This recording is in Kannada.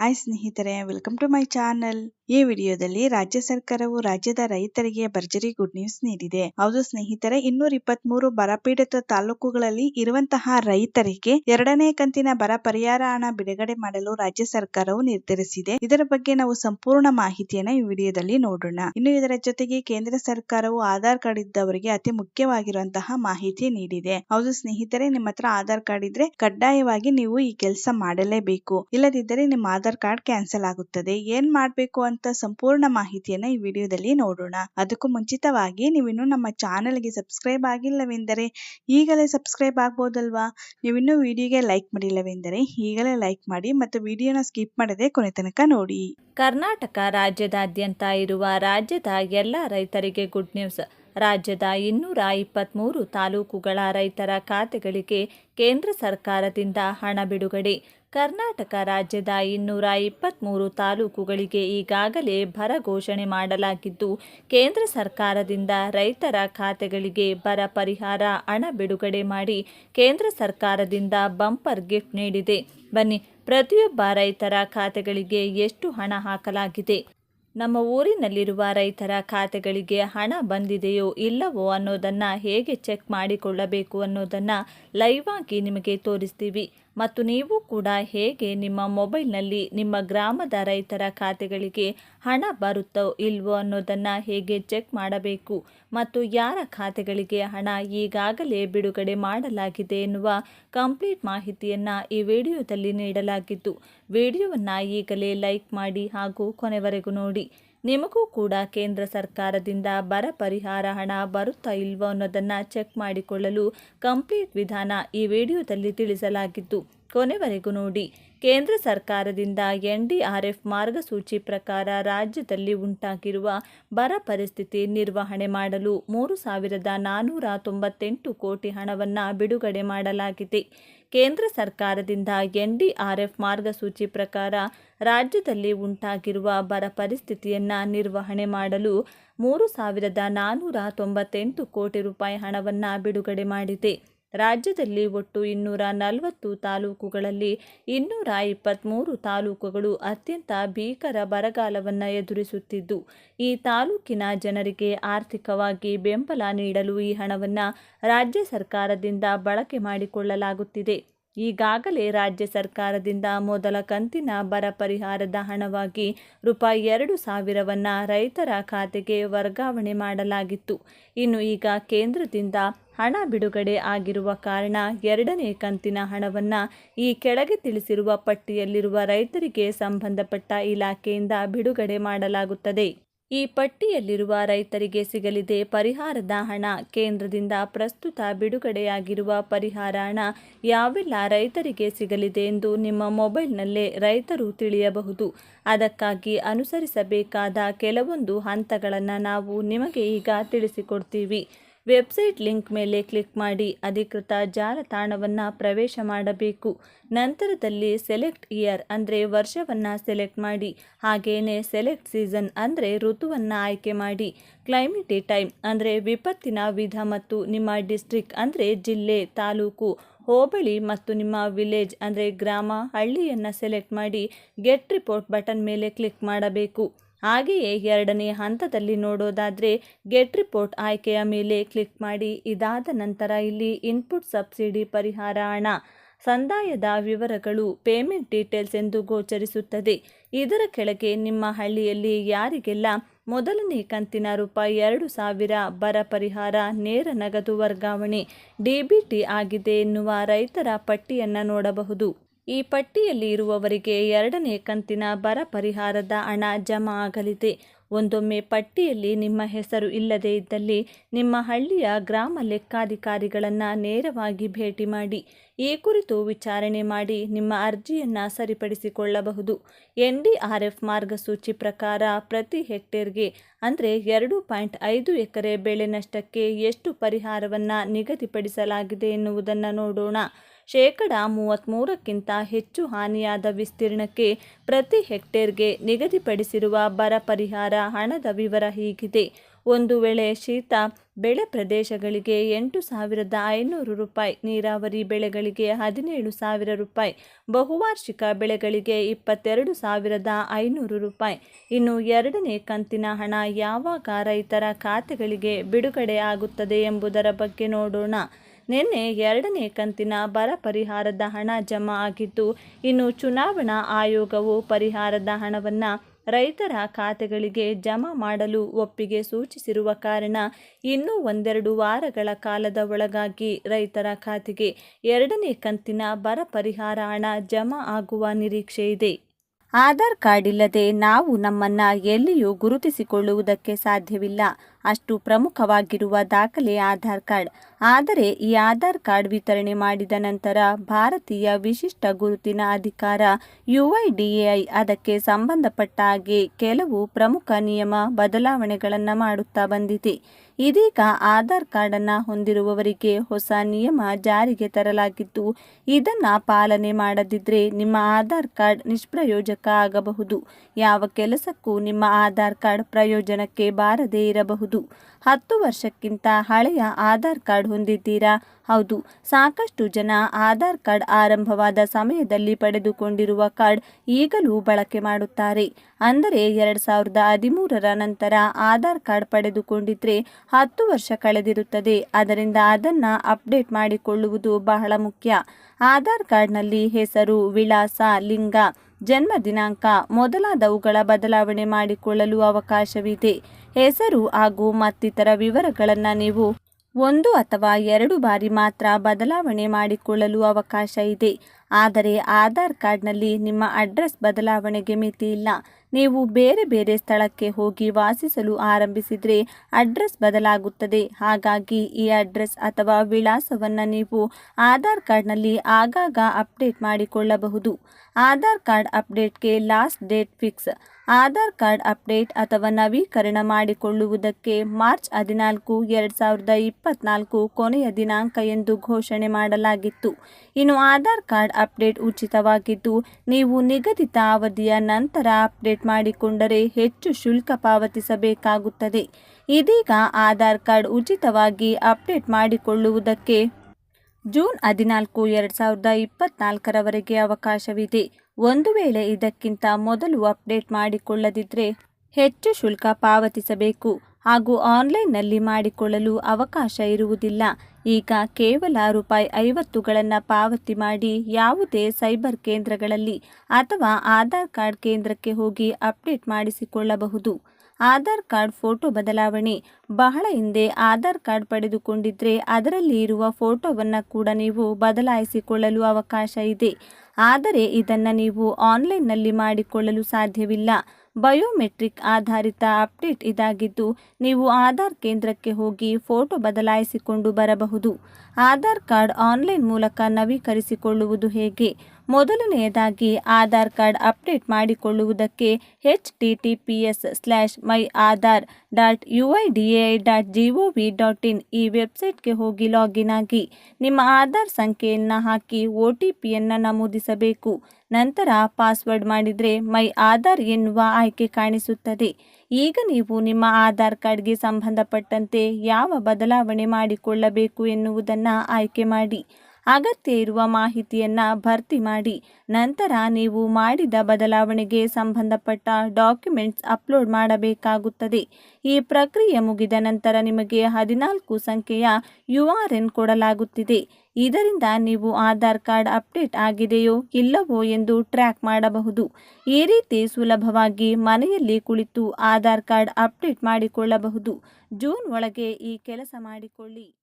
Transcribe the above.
ಹಾಯ್ ಸ್ನೇಹಿತರೆ. ವೆಲ್ಕಮ್ ಟು ಮೈ ಚಾನಲ್ ಈ ವಿಡಿಯೋದಲ್ಲಿ ರಾಜ್ಯ ಸರ್ಕಾರವು ರಾಜ್ಯದ ರೈತರಿಗೆ ಭರ್ಜರಿ ಗುಡ್ ನ್ಯೂಸ್ ನೀಡಿದೆ. ಹೌದು ಸ್ನೇಹಿತರೆ, ಇನ್ನೂರ ಇಪ್ಪತ್ತ್ ಮೂರು ಬರಪೀಡಿತ ತಾಲೂಕುಗಳಲ್ಲಿ ಇರುವಂತಹ ರೈತರಿಗೆ ಎರಡನೇ ಕಂತಿನ ಬರ ಪರಿಹಾರ ಹಣ ಬಿಡುಗಡೆ ಮಾಡಲು ರಾಜ್ಯ ಸರ್ಕಾರವು ನಿರ್ಧರಿಸಿದೆ. ಇದರ ಬಗ್ಗೆ ನಾವು ಸಂಪೂರ್ಣ ಮಾಹಿತಿಯನ್ನು ಈ ವಿಡಿಯೋದಲ್ಲಿ ನೋಡೋಣ. ಇನ್ನು ಇದರ ಜೊತೆಗೆ ಕೇಂದ್ರ ಸರ್ಕಾರವು ಆಧಾರ್ ಕಾರ್ಡ್ ಇದ್ದವರಿಗೆ ಅತಿ ಮುಖ್ಯವಾಗಿರುವಂತಹ ಮಾಹಿತಿ ನೀಡಿದೆ. ಹೌದು ಸ್ನೇಹಿತರೆ, ನಿಮ್ಮ ಹತ್ರ ಆಧಾರ್ ಕಾರ್ಡ್ ಇದ್ರೆ ಕಡ್ಡಾಯವಾಗಿ ನೀವು ಈ ಕೆಲಸ ಮಾಡಲೇಬೇಕು. ಇಲ್ಲದಿದ್ದರೆ ನಿಮ್ಮ ಆಧಾರ್ ಕಾರ್ಡ್ ಕ್ಯಾನ್ಸಲ್ ಆಗುತ್ತದೆ. ಏನ್ ಮಾಡಬೇಕು ಅಂತ ಸಂಪೂರ್ಣ ಮಾಹಿತಿಯನ್ನ ಈ ವಿಡಿಯೋದಲ್ಲಿ ನೋಡೋಣ. ಅದಕ್ಕೂ ಮುಂಚಿತವಾಗಿ ನೀವಿನ್ನು ನಮ್ಮ ಚಾನೆಲ್ಗೆ ಸಬ್ಸ್ಕ್ರೈಬ್ ಆಗಿಲ್ಲವೆಂದರೆ ಈಗಲೇ ಸಬ್ಸ್ಕ್ರೈಬ್ ಆಗ್ಬೋದಲ್ವಾ? ನೀವಿನ್ನೂ ವಿಡಿಯೋಗೆ ಲೈಕ್ ಮಾಡಿಲ್ಲವೆಂದರೆ ಈಗಲೇ ಲೈಕ್ ಮಾಡಿ ಮತ್ತು ವಿಡಿಯೋನ ಸ್ಕಿಪ್ ಮಾಡದೆ ಕೊನೆ ತನಕ ನೋಡಿ. ಕರ್ನಾಟಕ ರಾಜ್ಯದಾದ್ಯಂತ ಇರುವ ರಾಜ್ಯದ ಎಲ್ಲ ರೈತರಿಗೆ ಗುಡ್ ನ್ಯೂಸ್. ರಾಜ್ಯದ ಇನ್ನೂರ ಇಪ್ಪತ್ತ್ಮೂರು ತಾಲೂಕುಗಳ ರೈತರ ಖಾತೆಗಳಿಗೆ ಕೇಂದ್ರ ಸರ್ಕಾರದಿಂದ ಹಣ ಬಿಡುಗಡೆ. ಕರ್ನಾಟಕ ರಾಜ್ಯದ ಇನ್ನೂರ ಇಪ್ಪತ್ತ್ಮೂರು ತಾಲೂಕುಗಳಿಗೆ ಈಗಾಗಲೇ ಬರ ಘೋಷಣೆ ಮಾಡಲಾಗಿದ್ದು, ಕೇಂದ್ರ ಸರ್ಕಾರದಿಂದ ರೈತರ ಖಾತೆಗಳಿಗೆ ಬರ ಪರಿಹಾರ ಹಣ ಬಿಡುಗಡೆ ಮಾಡಿ ಕೇಂದ್ರ ಸರ್ಕಾರದಿಂದ ಬಂಪರ್ ಗಿಫ್ಟ್ ನೀಡಿದೆ. ಬನ್ನಿ, ಪ್ರತಿಯೊಬ್ಬ ರೈತರ ಖಾತೆಗಳಿಗೆ ಎಷ್ಟು ಹಣ ಹಾಕಲಾಗಿದೆ? ನಮ್ಮ ಊರಿನಲ್ಲಿರುವ ರೈತರ ಖಾತೆಗಳಿಗೆ ಹಣ ಬಂದಿದೆಯೋ ಇಲ್ಲವೋ ಅನ್ನೋದನ್ನು ಹೇಗೆ ಚೆಕ್ ಮಾಡಿಕೊಳ್ಳಬೇಕು ಅನ್ನೋದನ್ನು ಲೈವ್ ಆಗಿ ನಿಮಗೆ ತೋರಿಸ್ತೀವಿ. ಮತ್ತು ನೀವು ಕೂಡ ಹೇಗೆ ನಿಮ್ಮ ಮೊಬೈಲ್ನಲ್ಲಿ ನಿಮ್ಮ ಗ್ರಾಮದ ರೈತರ ಖಾತೆಗಳಿಗೆ ಹಣ ಬರುತ್ತೋ ಇಲ್ವೋ ಅನ್ನೋದನ್ನು ಹೇಗೆ ಚೆಕ್ ಮಾಡಬೇಕು ಮತ್ತು ಯಾರ ಖಾತೆಗಳಿಗೆ ಹಣ ಈಗಾಗಲೇ ಬಿಡುಗಡೆ ಮಾಡಲಾಗಿದೆ ಎನ್ನುವ ಕಂಪ್ಲೀಟ್ ಮಾಹಿತಿಯನ್ನು ಈ ವಿಡಿಯೋದಲ್ಲಿ ನೀಡಲಾಗಿದ್ದು, ವಿಡಿಯೋವನ್ನು ಈಗಲೇ ಲೈಕ್ ಮಾಡಿ ಹಾಗೂ ಕೊನೆವರೆಗೂ ನೋಡಿ. ನಿಮಗೂ ಕೂಡ ಕೇಂದ್ರ ಸರ್ಕಾರದಿಂದ ಬರ ಪರಿಹಾರ ಹಣ ಬರುತ್ತಾ ಇಲ್ವೋ ಅನ್ನೋದನ್ನು ಚೆಕ್ ಮಾಡಿಕೊಳ್ಳಲು ಕಂಪ್ಲೀಟ್ ವಿಧಾನ ಈ ವಿಡಿಯೋದಲ್ಲಿ ತಿಳಿಸಲಾಗಿದ್ದು, ಕೊನೆವರೆಗೂ ನೋಡಿ. ಕೇಂದ್ರ ಸರ್ಕಾರದಿಂದ ಎನ್ ಡಿ ಆರ್ ಎಫ್ ಮಾರ್ಗಸೂಚಿ ಪ್ರಕಾರ ರಾಜ್ಯದಲ್ಲಿ ಉಂಟಾಗಿರುವ ಬರ ಪರಿಸ್ಥಿತಿ ನಿರ್ವಹಣೆ ಮಾಡಲು ಮೂರು ಸಾವಿರದ ನಾನ್ನೂರ ತೊಂಬತ್ತೆಂಟು ಕೋಟಿ ಹಣವನ್ನು ಬಿಡುಗಡೆ ಮಾಡಲಾಗಿದೆ. ಕೇಂದ್ರ ಸರ್ಕಾರದಿಂದ ಎನ್ಡಿಆರ್ಎಫ್ ಮಾರ್ಗಸೂಚಿ ಪ್ರಕಾರ ರಾಜ್ಯದಲ್ಲಿ ಉಂಟಾಗಿರುವ ಬರ ಪರಿಸ್ಥಿತಿಯನ್ನು ನಿರ್ವಹಣೆ ಮಾಡಲು ಮೂರು ಸಾವಿರದ ನಾನ್ನೂರ ತೊಂಬತ್ತೆಂಟು ಕೋಟಿ ರೂಪಾಯಿ ಹಣವನ್ನು ಬಿಡುಗಡೆ ಮಾಡಿದೆ. ರಾಜ್ಯದಲ್ಲಿ ಒಟ್ಟು ಇನ್ನೂರ ನಲವತ್ತು ತಾಲೂಕುಗಳಲ್ಲಿ ಇನ್ನೂರ ಇಪ್ಪತ್ತ್ಮೂರು ತಾಲೂಕುಗಳು ಅತ್ಯಂತ ಭೀಕರ ಬರಗಾಲವನ್ನು ಎದುರಿಸುತ್ತಿದ್ದು, ಈ ತಾಲೂಕಿನ ಜನರಿಗೆ ಆರ್ಥಿಕವಾಗಿ ಬೆಂಬಲ ನೀಡಲು ಈ ಹಣವನ್ನು ರಾಜ್ಯ ಸರ್ಕಾರದಿಂದ ಬಳಕೆ ಮಾಡಿಕೊಳ್ಳಲಾಗುತ್ತಿದೆ. ಈಗಾಗಲೇ ರಾಜ್ಯ ಸರ್ಕಾರದಿಂದ ಮೊದಲ ಕಂತಿನ ಬರ ಪರಿಹಾರದ ಹಣವಾಗಿ ರೂಪಾಯಿ ಎರಡು ಸಾವಿರವನ್ನು ರೈತರ ಖಾತೆಗೆ ವರ್ಗಾವಣೆ ಮಾಡಲಾಗಿತ್ತು. ಇನ್ನು ಈಗ ಕೇಂದ್ರದಿಂದ ಹಣ ಬಿಡುಗಡೆ ಆಗಿರುವ ಕಾರಣ ಎರಡನೇ ಕಂತಿನ ಹಣವನ್ನು ಈ ಕೆಳಗೆ ತಿಳಿಸಿರುವ ಪಟ್ಟಿಯಲ್ಲಿರುವ ರೈತರಿಗೆ ಸಂಬಂಧಪಟ್ಟ ಇಲಾಖೆಯಿಂದ ಬಿಡುಗಡೆ ಮಾಡಲಾಗುತ್ತದೆ. ಈ ಪಟ್ಟಿಯಲ್ಲಿರುವ ರೈತರಿಗೆ ಸಿಗಲಿದೆ ಪರಿಹಾರದ ಹಣ ಕೇಂದ್ರದಿಂದ ಪ್ರಸ್ತುತ ಬಿಡುಗಡೆಯಾಗಿರುವ ಪರಿಹಾರ ಹಣ ಯಾವೆಲ್ಲ ರೈತರಿಗೆ ಸಿಗಲಿದೆ ಎಂದು ನಿಮ್ಮ ಮೊಬೈಲ್ನಲ್ಲೇ ರೈತರು ತಿಳಿಯಬಹುದು. ಅದಕ್ಕಾಗಿ ಅನುಸರಿಸಬೇಕಾದ ಕೆಲವೊಂದು ಹಂತಗಳನ್ನು ನಾವು ನಿಮಗೆ ಈಗ ತಿಳಿಸಿಕೊಡ್ತೀವಿ. ವೆಬ್ಸೈಟ್ ಲಿಂಕ್ ಮೇಲೆ ಕ್ಲಿಕ್ ಮಾಡಿ ಅಧಿಕೃತ ಜಾಲತಾಣವನ್ನು ಪ್ರವೇಶ ಮಾಡಬೇಕು. ನಂತರದಲ್ಲಿ ಸೆಲೆಕ್ಟ್ ಇಯರ್ ಅಂದರೆ ವರ್ಷವನ್ನು ಸೆಲೆಕ್ಟ್ ಮಾಡಿ. ಹಾಗೆಯೇ ಸೆಲೆಕ್ಟ್ ಸೀಸನ್ ಅಂದರೆ ಋತುವನ್ನು ಆಯ್ಕೆ ಮಾಡಿ. ಕ್ಲೈಮೇಟಿ ಟೈಮ್ ಅಂದರೆ ವಿಪತ್ತಿನ ವಿಧ ಮತ್ತು ನಿಮ್ಮ ಡಿಸ್ಟ್ರಿಕ್ ಅಂದರೆ ಜಿಲ್ಲೆ, ತಾಲೂಕು, ಹೋಬಳಿ ಮತ್ತು ನಿಮ್ಮ ವಿಲೇಜ್ ಅಂದರೆ ಗ್ರಾಮ, ಹಳ್ಳಿಯನ್ನು ಸೆಲೆಕ್ಟ್ ಮಾಡಿ. ಗೆಟ್ ರಿಪೋರ್ಟ್ ಬಟನ್ ಮೇಲೆ ಕ್ಲಿಕ್ ಮಾಡಬೇಕು. ಹಾಗೆಯೇ ಎರಡನೇ ಹಂತದಲ್ಲಿ ನೋಡೋದಾದರೆ ಗೆಟ್ ರಿಪೋರ್ಟ್ ಆಯ್ಕೆಯ ಮೇಲೆ ಕ್ಲಿಕ್ ಮಾಡಿ, ಇದಾದ ನಂತರ ಇಲ್ಲಿ ಇನ್ಪುಟ್ ಸಬ್ಸಿಡಿ ಪರಿಹಾರ ಹಣ. ಸಂದಾಯದ ವಿವರಗಳು, ಪೇಮೆಂಟ್ ಡೀಟೇಲ್ಸ್ ಎಂದು ಗೋಚರಿಸುತ್ತದೆ. ಇದರ ಕೆಳಗೆ ನಿಮ್ಮ ಹಳ್ಳಿಯಲ್ಲಿ ಯಾರಿಗೆಲ್ಲ ಮೊದಲನೇ ಕಂತಿನ ರೂಪಾಯಿ ಎರಡು ಸಾವಿರ ಬರ ಪರಿಹಾರ, ನೇರ ನಗದು ವರ್ಗಾವಣೆ ಡಿಬಿಟಿ ಆಗಿದೆ ಎನ್ನುವ ರೈತರ ಪಟ್ಟಿಯನ್ನು ನೋಡಬಹುದು. ಈ ಪಟ್ಟಿಯಲ್ಲಿ ಇರುವವರಿಗೆ ಎರಡನೇ ಕಂತಿನ ಬರ ಪರಿಹಾರದ ಹಣ ಜಮಾ ಆಗಲಿದೆ. ಒಂದೊಮ್ಮೆ ಪಟ್ಟಿಯಲ್ಲಿ ನಿಮ್ಮ ಹೆಸರು ಇಲ್ಲದೇ ಇದ್ದಲ್ಲಿ ನಿಮ್ಮ ಹಳ್ಳಿಯ ಗ್ರಾಮ ಲೆಕ್ಕಾಧಿಕಾರಿಗಳನ್ನು ನೇರವಾಗಿ ಭೇಟಿ ಮಾಡಿ, ಈ ಕುರಿತು ವಿಚಾರಣೆ ಮಾಡಿ ನಿಮ್ಮ ಅರ್ಜಿಯನ್ನು ಸರಿಪಡಿಸಿಕೊಳ್ಳಬಹುದು. ಎನ್ ಡಿ ಆರ್ ಎಫ್ ಮಾರ್ಗಸೂಚಿ ಪ್ರಕಾರ ಪ್ರತಿ ಹೆಕ್ಟೇರ್ಗೆ ಅಂದರೆ ಎರಡು ಪಾಯಿಂಟ್ ಐದು ಎಕರೆ ಬೆಳೆ ನಷ್ಟಕ್ಕೆ ಎಷ್ಟು ಪರಿಹಾರವನ್ನು ನಿಗದಿಪಡಿಸಲಾಗಿದೆ ಎನ್ನುವುದನ್ನು ನೋಡೋಣ. ಶೇಕಡ ಮೂವತ್ತ್ಮೂರಕ್ಕಿಂತ ಹೆಚ್ಚು ಹಾನಿಯಾದ ವಿಸ್ತೀರ್ಣಕ್ಕೆ ಪ್ರತಿ ಹೆಕ್ಟೇರ್ಗೆ ನಿಗದಿಪಡಿಸಿರುವ ಬರ ಪರಿಹಾರ ಹಣದ ವಿವರ ಹೀಗಿದೆ. ಒಂದು ವೇಳೆ ಶೀತ ಬೆಳೆ ಪ್ರದೇಶಗಳಿಗೆ ಎಂಟು ಸಾವಿರದ ಐನೂರು ರೂಪಾಯಿ, ನೀರಾವರಿ ಬೆಳೆಗಳಿಗೆ ಹದಿನೇಳು ಸಾವಿರ ರೂಪಾಯಿ, ಬಹುವಾರ್ಷಿಕ ಬೆಳೆಗಳಿಗೆ ಇಪ್ಪತ್ತೆರಡು ಸಾವಿರದ ಐನೂರು ರೂಪಾಯಿ. ಇನ್ನು ಎರಡನೇ ಕಂತಿನ ಹಣ ಯಾವಾಗ ರೈತರ ಖಾತೆಗಳಿಗೆ ಬಿಡುಗಡೆ ಆಗುತ್ತದೆ ಎಂಬುದರ ಬಗ್ಗೆ ನೋಡೋಣ. ನಿನ್ನೆ ಎರಡನೇ ಕಂತಿನ ಬರ ಪರಿಹಾರದ ಹಣ ಜಮಾ ಆಗಿದ್ದು, ಇನ್ನು ಚುನಾವಣಾ ಆಯೋಗವು ಪರಿಹಾರದ ಹಣವನ್ನು ರೈತರ ಖಾತೆಗಳಿಗೆ ಜಮಾ ಮಾಡಲು ಒಪ್ಪಿಗೆ ಸೂಚಿಸಿರುವ ಕಾರಣ, ಇನ್ನೂ ಒಂದೆರಡು ವಾರಗಳ ಕಾಲದ ಒಳಗಾಗಿ ರೈತರ ಖಾತೆಗೆ ಎರಡನೇ ಕಂತಿನ ಬರ ಪರಿಹಾರ ಹಣ ಜಮಾ ಆಗುವ ನಿರೀಕ್ಷೆ ಇದೆ. ಆಧಾರ್ ಕಾರ್ಡ್ ಇಲ್ಲದೆ ನಾವು ನಮ್ಮನ್ನ ಎಲ್ಲಿಯೂ ಗುರುತಿಸಿಕೊಳ್ಳುವುದಕ್ಕೆ ಸಾಧ್ಯವಿಲ್ಲ. ಅಷ್ಟು ಪ್ರಮುಖವಾಗಿರುವ ದಾಖಲೆ ಆಧಾರ್ ಕಾರ್ಡ್. ಆದರೆ ಈ ಆಧಾರ್ ಕಾರ್ಡ್ ವಿತರಣೆ ಮಾಡಿದ ನಂತರ ಭಾರತೀಯ ವಿಶಿಷ್ಟ ಗುರುತಿನ ಅಧಿಕಾರ ಯುಐಡಿಎಐ ಅದಕ್ಕೆ ಸಂಬಂಧಪಟ್ಟ ಹಾಗೆ ಕೆಲವು ಪ್ರಮುಖ ನಿಯಮ ಬದಲಾವಣೆಗಳನ್ನು ಮಾಡುತ್ತಾ ಬಂದಿದೆ. ಇದೀಗ ಆಧಾರ್ ಕಾರ್ಡನ್ನು ಹೊಂದಿರುವವರಿಗೆ ಹೊಸ ನಿಯಮ ಜಾರಿಗೆ ತರಲಾಗಿದ್ದು, ಇದನ್ನು ಪಾಲನೆ ಮಾಡದಿದ್ದರೆ ನಿಮ್ಮ ಆಧಾರ್ ಕಾರ್ಡ್ ನಿಷ್ಪ್ರಯೋಜಕ ಆಗಬಹುದು. ಯಾವ ಕೆಲಸಕ್ಕೂ ನಿಮ್ಮ ಆಧಾರ್ ಕಾರ್ಡ್ ಪ್ರಯೋಜನಕ್ಕೆ ಬಾರದೇ ಇರಬಹುದು. đụng ಹತ್ತು ವರ್ಷಕ್ಕಿಂತ ಹಳೆಯ ಆಧಾರ್ ಕಾರ್ಡ್ ಹೊಂದಿದ್ದೀರಾ? ಹೌದು, ಸಾಕಷ್ಟು ಜನ ಆಧಾರ್ ಕಾರ್ಡ್ ಆರಂಭವಾದ ಸಮಯದಲ್ಲಿ ಪಡೆದುಕೊಂಡಿರುವ ಕಾರ್ಡ್ ಈಗಲೂ ಬಳಕೆ ಮಾಡುತ್ತಾರೆ. ಅಂದರೆ ಎರಡು ಸಾವಿರದ ಹದಿಮೂರರ ನಂತರ ಆಧಾರ್ ಕಾರ್ಡ್ ಪಡೆದುಕೊಂಡಿದ್ರೆ ಹತ್ತು ವರ್ಷ ಕಳೆದಿರುತ್ತದೆ. ಅದರಿಂದ ಅದನ್ನು ಅಪ್ಡೇಟ್ ಮಾಡಿಕೊಳ್ಳುವುದು ಬಹಳ ಮುಖ್ಯ. ಆಧಾರ್ ಕಾರ್ಡ್ನಲ್ಲಿ ಹೆಸರು, ವಿಳಾಸ, ಲಿಂಗ, ಜನ್ಮ ದಿನಾಂಕ ಮೊದಲಾದವುಗಳ ಬದಲಾವಣೆ ಮಾಡಿಕೊಳ್ಳಲು ಅವಕಾಶವಿದೆ. ಹೆಸರು ಹಾಗೂ ಮತ್ತಿತರ ವಿವರಗಳನ್ನು ನೀವು ಒಂದು ಅಥವಾ ಎರಡು ಬಾರಿ ಮಾತ್ರ ಬದಲಾವಣೆ ಮಾಡಿಕೊಳ್ಳಲು ಅವಕಾಶ ಇದೆ. ಆದರೆ ಆಧಾರ್ ಕಾರ್ಡ್ನಲ್ಲಿ ನಿಮ್ಮ ಅಡ್ರೆಸ್ ಬದಲಾವಣೆಗೆ ಮಿತಿ ಇಲ್ಲ. ನೀವು ಬೇರೆ ಬೇರೆ ಸ್ಥಳಕ್ಕೆ ಹೋಗಿ ವಾಸಿಸಲು ಆರಂಭಿಸಿದರೆ ಅಡ್ರೆಸ್ ಬದಲಾಗುತ್ತದೆ. ಹಾಗಾಗಿ ಈ ಅಡ್ರೆಸ್ ಅಥವಾ ವಿಳಾಸವನ್ನು ನೀವು ಆಧಾರ್ ಕಾರ್ಡ್ನಲ್ಲಿ ಆಗಾಗ ಅಪ್ಡೇಟ್ ಮಾಡಿಕೊಳ್ಳಬಹುದು. Aadhaar card ಅಪ್ಡೇಟ್ಗೆ last date fix. Aadhaar card update ಅಥವಾ ನವೀಕರಣ ಮಾಡಿಕೊಳ್ಳುವುದಕ್ಕೆ ಮಾರ್ಚ್ ಹದಿನಾಲ್ಕು, ಎರಡು ಸಾವಿರದ ಇಪ್ಪತ್ನಾಲ್ಕು ಕೊನೆಯ ದಿನಾಂಕ ಎಂದು ಘೋಷಣೆ ಮಾಡಲಾಗಿತ್ತು. ಇನ್ನು ಆಧಾರ್ ಕಾರ್ಡ್ ಅಪ್ಡೇಟ್ ಉಚಿತವಾಗಿದ್ದು, ನೀವು ನಿಗದಿತ ಅವಧಿಯ ನಂತರ ಅಪ್ಡೇಟ್ ಮಾಡಿಕೊಂಡರೆ ಹೆಚ್ಚು ಶುಲ್ಕ ಪಾವತಿಸಬೇಕಾಗುತ್ತದೆ. ಇದೀಗ ಆಧಾರ್ ಕಾರ್ಡ್ ಉಚಿತವಾಗಿ ಅಪ್ಡೇಟ್ ಮಾಡಿಕೊಳ್ಳುವುದಕ್ಕೆ ಜೂನ್ ಹದಿನಾಲ್ಕು, ಎರಡು ಸಾವಿರದ ಇಪ್ಪತ್ನಾಲ್ಕರವರೆಗೆ ಅವಕಾಶವಿದೆ. ಒಂದು ವೇಳೆ ಇದಕ್ಕಿಂತ ಮೊದಲು ಅಪ್ಡೇಟ್ ಮಾಡಿಕೊಳ್ಳದಿದ್ದರೆ ಹೆಚ್ಚು ಶುಲ್ಕ ಪಾವತಿಸಬೇಕು. ಹಾಗೂ ಆನ್ಲೈನ್ನಲ್ಲಿ ಮಾಡಿಕೊಳ್ಳಲು ಅವಕಾಶ ಇರುವುದಿಲ್ಲ. ಈಗ ಕೇವಲ ರೂಪಾಯಿ ಐವತ್ತುಗಳನ್ನು ಪಾವತಿ ಮಾಡಿ ಯಾವುದೇ ಸೈಬರ್ ಕೇಂದ್ರಗಳಲ್ಲಿ ಅಥವಾ ಆಧಾರ್ ಕಾರ್ಡ್ ಕೇಂದ್ರಕ್ಕೆ ಹೋಗಿ ಅಪ್ಡೇಟ್ ಮಾಡಿಸಿಕೊಳ್ಳಬಹುದು. ಆಧಾರ್ ಕಾರ್ಡ್ ಫೋಟೋ ಬದಲಾವಣೆ. ಬಹಳ ಹಿಂದೆ ಆಧಾರ್ ಕಾರ್ಡ್ ಪಡೆದುಕೊಂಡಿದ್ದರೆ ಅದರಲ್ಲಿ ಇರುವ ಫೋಟೋವನ್ನು ಕೂಡ ನೀವು ಬದಲಾಯಿಸಿಕೊಳ್ಳಲು ಅವಕಾಶ ಇದೆ. ಆದರೆ ಇದನ್ನು ನೀವು ಆನ್ಲೈನ್ನಲ್ಲಿ ಮಾಡಿಕೊಳ್ಳಲು ಸಾಧ್ಯವಿಲ್ಲ. ಬಯೋಮೆಟ್ರಿಕ್ ಆಧಾರಿತ ಅಪ್ಡೇಟ್ ಇದಾಗಿದ್ದು ನೀವು ಆಧಾರ್ ಕೇಂದ್ರಕ್ಕೆ ಹೋಗಿ ಫೋಟೋ ಬದಲಾಯಿಸಿಕೊಂಡು ಬರಬಹುದು. ಆಧಾರ್ ಕಾರ್ಡ್ ಆನ್ಲೈನ್ ಮೂಲಕ ನವೀಕರಿಸಿಕೊಳ್ಳುವುದು ಹೇಗೆ? ಮೊದಲನೆಯದಾಗಿ Aadhaar card update ಮಾಡಿಕೊಳ್ಳುವುದಕ್ಕೆ H T T P S slash my Aadhaar dot U I D A dot G O V dot in ಈ ವೆಬ್ಸೈಟ್ಗೆ ಹೋಗಿ ಲಾಗಿನ್ ಆಗಿ. ನಿಮ್ಮ ಆಧಾರ್ ಸಂಖ್ಯೆಯನ್ನು ಹಾಕಿ ಒ ಟಿ ಪಿಯನ್ನು ನಮೂದಿಸಬೇಕು. ನಂತರ ಪಾಸ್ವರ್ಡ್ ಮಾಡಿದರೆ ಮೈ ಆಧಾರ್ ಎನ್ನುವ ಆಯ್ಕೆ ಕಾಣಿಸುತ್ತದೆ. ಈಗ ನೀವು ನಿಮ್ಮ ಆಧಾರ್ ಕಾರ್ಡ್ಗೆ ಸಂಬಂಧಪಟ್ಟಂತೆ ಯಾವ ಬದಲಾವಣೆ ಮಾಡಿಕೊಳ್ಳಬೇಕು ಎನ್ನುವುದನ್ನು ಆಯ್ಕೆ ಮಾಡಿ. ಅಗತ್ಯ ಇರುವ ಮಾಹಿತಿಯನ್ನು ಭರ್ತಿ ಮಾಡಿ, ನಂತರ ನೀವು ಮಾಡಿದ ಬದಲಾವಣೆಗೆ ಸಂಬಂಧಪಟ್ಟ ಡಾಕ್ಯುಮೆಂಟ್ಸ್ ಅಪ್ಲೋಡ್ ಮಾಡಬೇಕಾಗುತ್ತದೆ. ಈ ಪ್ರಕ್ರಿಯೆ ಮುಗಿದ ನಂತರ ನಿಮಗೆ ಹದಿನಾಲ್ಕು ಸಂಖ್ಯೆಯ ಯು ಆರ್ ಎನ್ ಕೊಡಲಾಗುತ್ತಿದೆ. ಇದರಿಂದ ನೀವು ಆಧಾರ್ ಕಾರ್ಡ್ ಅಪ್ಡೇಟ್ ಆಗಿದೆಯೋ ಇಲ್ಲವೋ ಎಂದು ಟ್ರ್ಯಾಕ್ ಮಾಡಬಹುದು. ಈ ರೀತಿ ಸುಲಭವಾಗಿ ಮನೆಯಲ್ಲಿ ಕುಳಿತು ಆಧಾರ್ ಕಾರ್ಡ್ ಅಪ್ಡೇಟ್ ಮಾಡಿಕೊಳ್ಳಬಹುದು. ಜೂನ್ ಒಳಗೆ ಈ ಕೆಲಸ ಮಾಡಿಕೊಳ್ಳಿ.